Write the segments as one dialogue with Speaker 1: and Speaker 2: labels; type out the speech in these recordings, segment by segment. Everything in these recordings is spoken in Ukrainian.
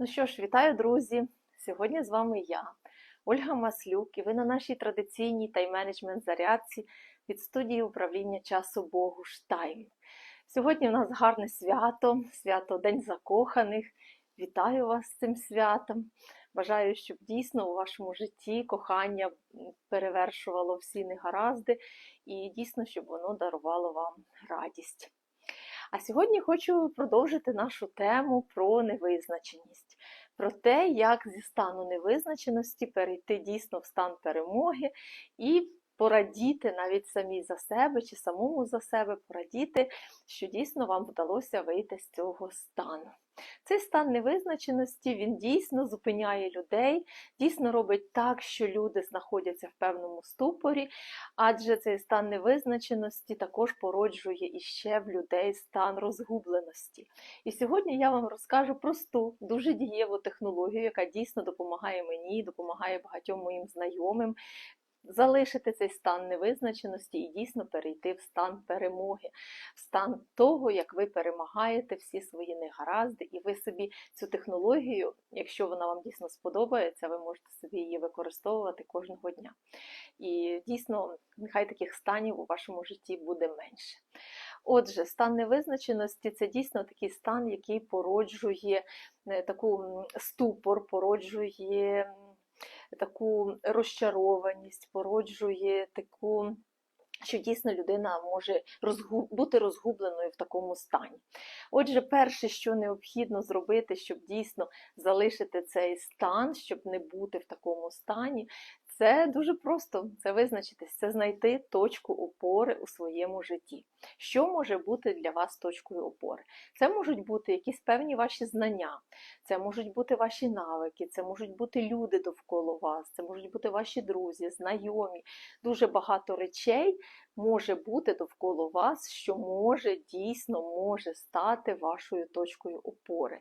Speaker 1: Ну що ж, вітаю, друзі! Сьогодні з вами я, Ольга Маслюк, і ви на нашій традиційній тайм-менеджмент зарядці від студії управління часу Богу Штайм. Сьогодні у нас гарне свято, свято День Закоханих. Вітаю вас з цим святом. Бажаю, щоб дійсно у вашому житті кохання перевершувало всі негаразди, і дійсно, щоб воно дарувало вам радість. А сьогодні хочу продовжити нашу тему про невизначеність, про те, як зі стану невизначеності перейти дійсно в стан перемоги і порадіти навіть самі за себе чи самому за себе, порадіти, що дійсно вам вдалося вийти з цього стану. Цей стан невизначеності він дійсно зупиняє людей, дійсно робить так, що люди знаходяться в певному ступорі, адже цей стан невизначеності також породжує іще в людей стан розгубленості. І сьогодні я вам розкажу просту, дуже дієву технологію, яка дійсно допомагає мені, допомагає багатьом моїм знайомим. Залишити цей стан невизначеності і дійсно перейти в стан перемоги, в стан того, як ви перемагаєте всі свої негаразди, і ви собі цю технологію, якщо вона вам дійсно сподобається, ви можете собі її використовувати кожного дня. І дійсно, нехай таких станів у вашому житті буде менше. Отже, стан невизначеності це дійсно такий стан, який породжує таку ступор, породжує таку розчарованість, породжує таку. Що дійсно людина може розгуб... бути розгубленою в такому стані. Отже, перше, що необхідно зробити, щоб дійсно залишити цей стан, щоб не бути в такому стані, це дуже просто це визначитись, це знайти точку опори у своєму житті. Що може бути для вас точкою опори? Це можуть бути якісь певні ваші знання, це можуть бути ваші навики, це можуть бути люди довкола вас, це можуть бути ваші друзі, знайомі. Дуже багато речей може бути довкола вас, що може дійсно може стати вашою точкою опори.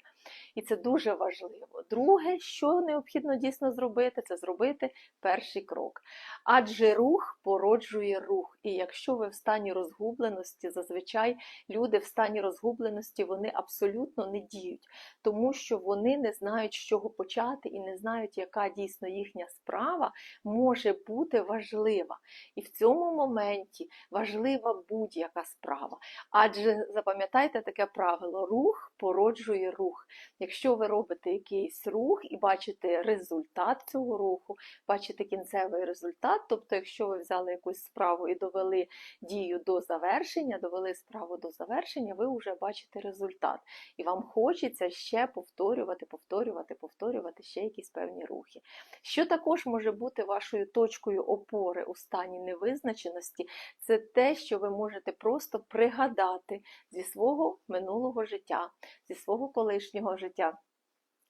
Speaker 1: І це дуже важливо. Друге, що необхідно дійсно зробити, це зробити перший крок. Адже рух породжує рух. І якщо ви в стані розгубленості, зазвичай люди в стані розгубленості вони абсолютно не діють, тому що вони не знають, з чого почати, і не знають, яка дійсно їхня справа може бути важлива. І в цьому моменті важлива будь-яка справа. Адже запам'ятайте таке правило: рух породжує рух. Якщо ви робите якийсь рух і бачите результат цього руху, бачите кінцевий результат, тобто, якщо ви взяли якусь справу і довели дію до завершення, довели справу до завершення, ви вже бачите результат. І вам хочеться ще повторювати, повторювати, повторювати ще якісь певні рухи. Що також може бути вашою точкою опори у стані невизначеності, це те, що ви можете просто пригадати зі свого минулого життя, зі свого колишнього життя.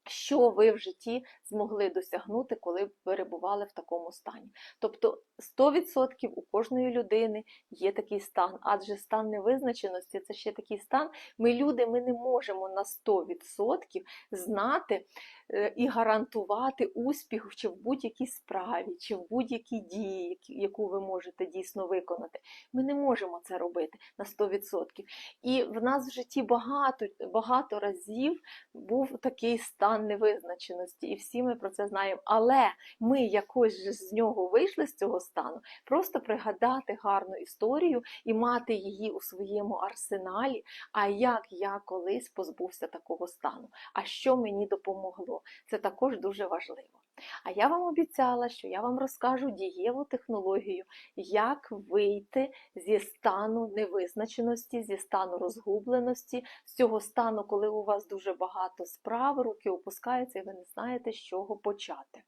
Speaker 1: Що ви в житті змогли досягнути, коли перебували в такому стані? Тобто 100% у кожної людини є такий стан, адже стан невизначеності це ще такий стан. Ми люди, ми не можемо на 100% знати е, і гарантувати успіх чи в будь-якій справі, чи в будь-якій дії, яку ви можете дійсно виконати. Ми не можемо це робити на 100%. І в нас в житті багато, багато разів був такий стан невизначеності, і всі ми про це знаємо. Але ми якось же з нього вийшли з цього стану, просто пригадати гарну історію і мати її у своєму арсеналі. А як я колись позбувся такого стану? А що мені допомогло? Це також дуже важливо. А я вам обіцяла, що я вам розкажу дієву технологію, як вийти зі стану невизначеності, зі стану розгубленості, з цього стану, коли у вас дуже багато справ, руки опускаються, і ви не знаєте, з чого почати.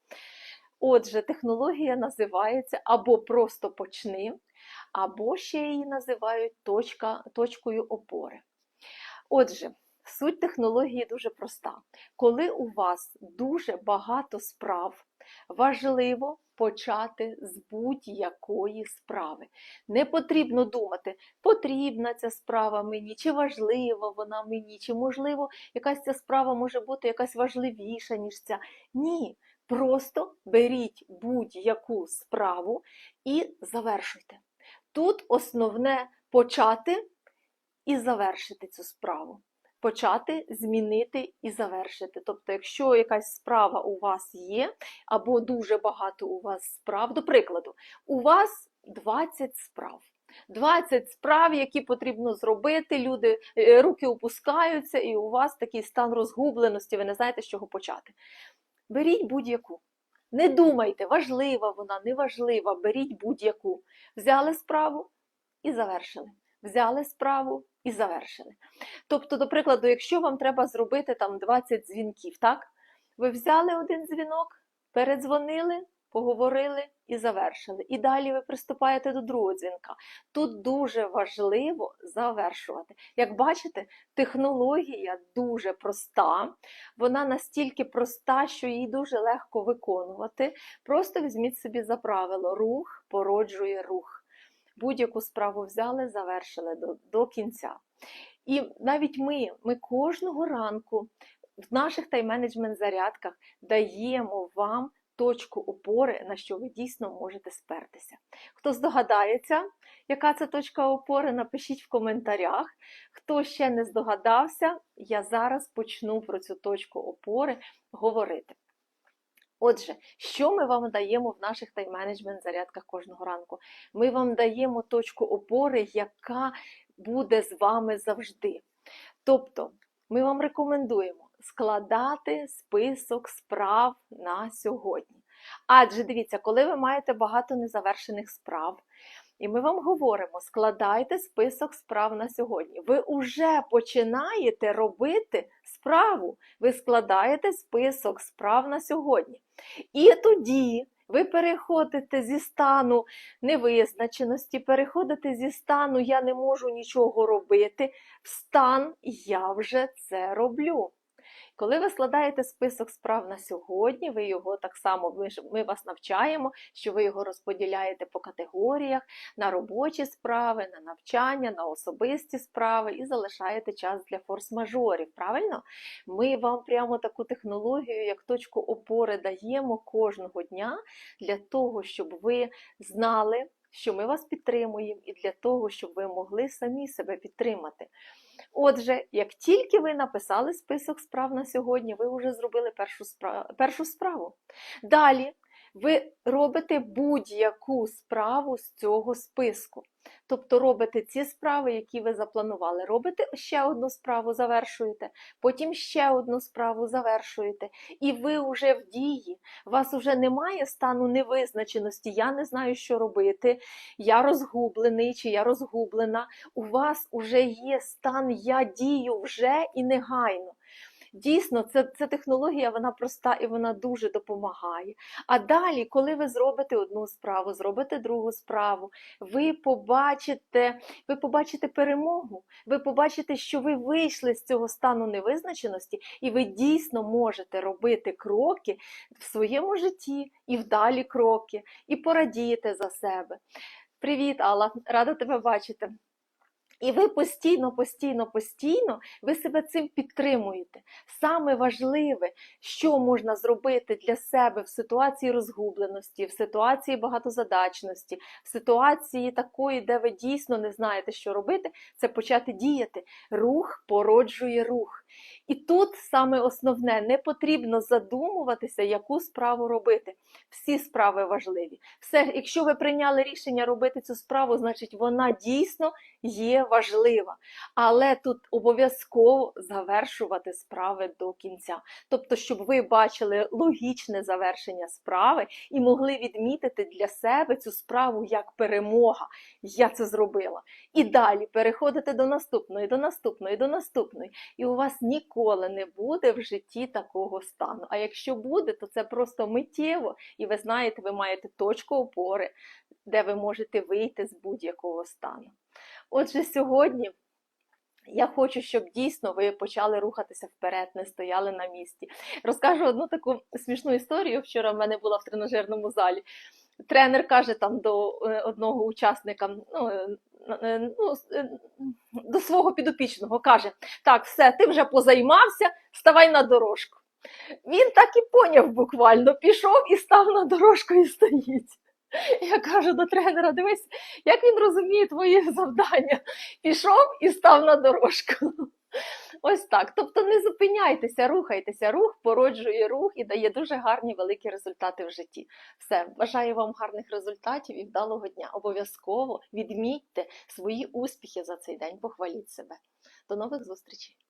Speaker 1: Отже, технологія називається або просто почни, або ще її називають точка, точкою опори. Отже, Суть технології дуже проста. Коли у вас дуже багато справ, важливо почати з будь-якої справи. Не потрібно думати, потрібна ця справа мені, чи важлива вона мені, чи, можливо, якась ця справа може бути якась важливіша, ніж ця. Ні. Просто беріть будь-яку справу і завершуйте. Тут основне почати і завершити цю справу почати змінити і завершити. Тобто, якщо якась справа у вас є, або дуже багато у вас справ, до прикладу, у вас 20 справ. 20 справ, які потрібно зробити, люди е, руки опускаються, і у вас такий стан розгубленості, ви не знаєте, з чого почати. Беріть будь-яку. Не думайте, важлива вона, не важлива, беріть будь-яку. Взяли справу і завершили. Взяли справу і завершили. Тобто, до прикладу, якщо вам треба зробити там 20 дзвінків, так? Ви взяли один дзвінок, передзвонили, поговорили і завершили. І далі ви приступаєте до другого дзвінка. Тут дуже важливо завершувати. Як бачите, технологія дуже проста, вона настільки проста, що її дуже легко виконувати. Просто візьміть собі за правило: рух породжує рух. Будь-яку справу взяли, завершили до, до кінця. І навіть ми, ми кожного ранку в наших тайм-менеджмент зарядках даємо вам точку опори, на що ви дійсно можете спертися. Хто здогадається, яка це точка опори, напишіть в коментарях. Хто ще не здогадався, я зараз почну про цю точку опори говорити. Отже, що ми вам даємо в наших тайм-менеджмент зарядках кожного ранку? Ми вам даємо точку опори, яка буде з вами завжди. Тобто, ми вам рекомендуємо складати список справ на сьогодні. Адже дивіться, коли ви маєте багато незавершених справ, і ми вам говоримо, складайте список справ на сьогодні. Ви вже починаєте робити справу. Ви складаєте список справ на сьогодні. І тоді ви переходите зі стану невизначеності, переходите зі стану я не можу нічого робити, в стан я вже це роблю. Коли ви складаєте список справ на сьогодні, ви його так само, ми, ми вас навчаємо, що ви його розподіляєте по категоріях на робочі справи, на навчання, на особисті справи і залишаєте час для форс-мажорів. Правильно? Ми вам прямо таку технологію, як точку опори, даємо кожного дня для того, щоб ви знали, що ми вас підтримуємо, і для того, щоб ви могли самі себе підтримати. Отже, як тільки ви написали список справ на сьогодні, ви вже зробили першу справу. Першу справу. Далі ви робите будь-яку справу з цього списку. Тобто робите ці справи, які ви запланували. Робите ще одну справу, завершуєте, потім ще одну справу завершуєте. І ви вже в дії. У вас вже немає стану невизначеності. Я не знаю, що робити. Я розгублений чи я розгублена. У вас вже є стан я дію вже і негайно. Дійсно, це, це технологія, вона проста і вона дуже допомагає. А далі, коли ви зробите одну справу, зробите другу справу, ви побачите, ви побачите перемогу, ви побачите, що ви вийшли з цього стану невизначеності, і ви дійсно можете робити кроки в своєму житті і вдалі кроки, і порадієте за себе. Привіт, Алла, рада тебе бачити. І ви постійно, постійно, постійно ви себе цим підтримуєте. Саме важливе, що можна зробити для себе в ситуації розгубленості, в ситуації багатозадачності, в ситуації такої, де ви дійсно не знаєте, що робити, це почати діяти. Рух породжує рух. І тут саме основне, не потрібно задумуватися, яку справу робити. Всі справи важливі. Все, якщо ви прийняли рішення робити цю справу, значить вона дійсно є важлива. Але тут обов'язково завершувати справи до кінця. Тобто, щоб ви бачили логічне завершення справи і могли відмітити для себе цю справу як перемога. Я це зробила. І далі переходите до наступної, до наступної, до наступної. І у вас ніколи не буде в житті такого стану. А якщо буде, то це просто миттєво, і ви знаєте, ви маєте точку опори, де ви можете вийти з будь-якого стану. Отже, сьогодні я хочу, щоб дійсно ви почали рухатися вперед, не стояли на місці. Розкажу одну таку смішну історію. Вчора в мене була в тренажерному залі. Тренер каже там до е, одного учасника, ну, е, е, ну, до свого підопічного, каже: Так, все, ти вже позаймався, ставай на дорожку. Він так і поняв буквально, пішов і став на дорожку і стоїть. Я кажу до тренера: дивись, як він розуміє твої завдання. Пішов і став на дорожку. Ось так. Тобто не зупиняйтеся, рухайтеся. Рух породжує рух і дає дуже гарні великі результати в житті. Все, бажаю вам гарних результатів і вдалого дня. Обов'язково відмітьте свої успіхи за цей день, похваліть себе. До нових зустрічей!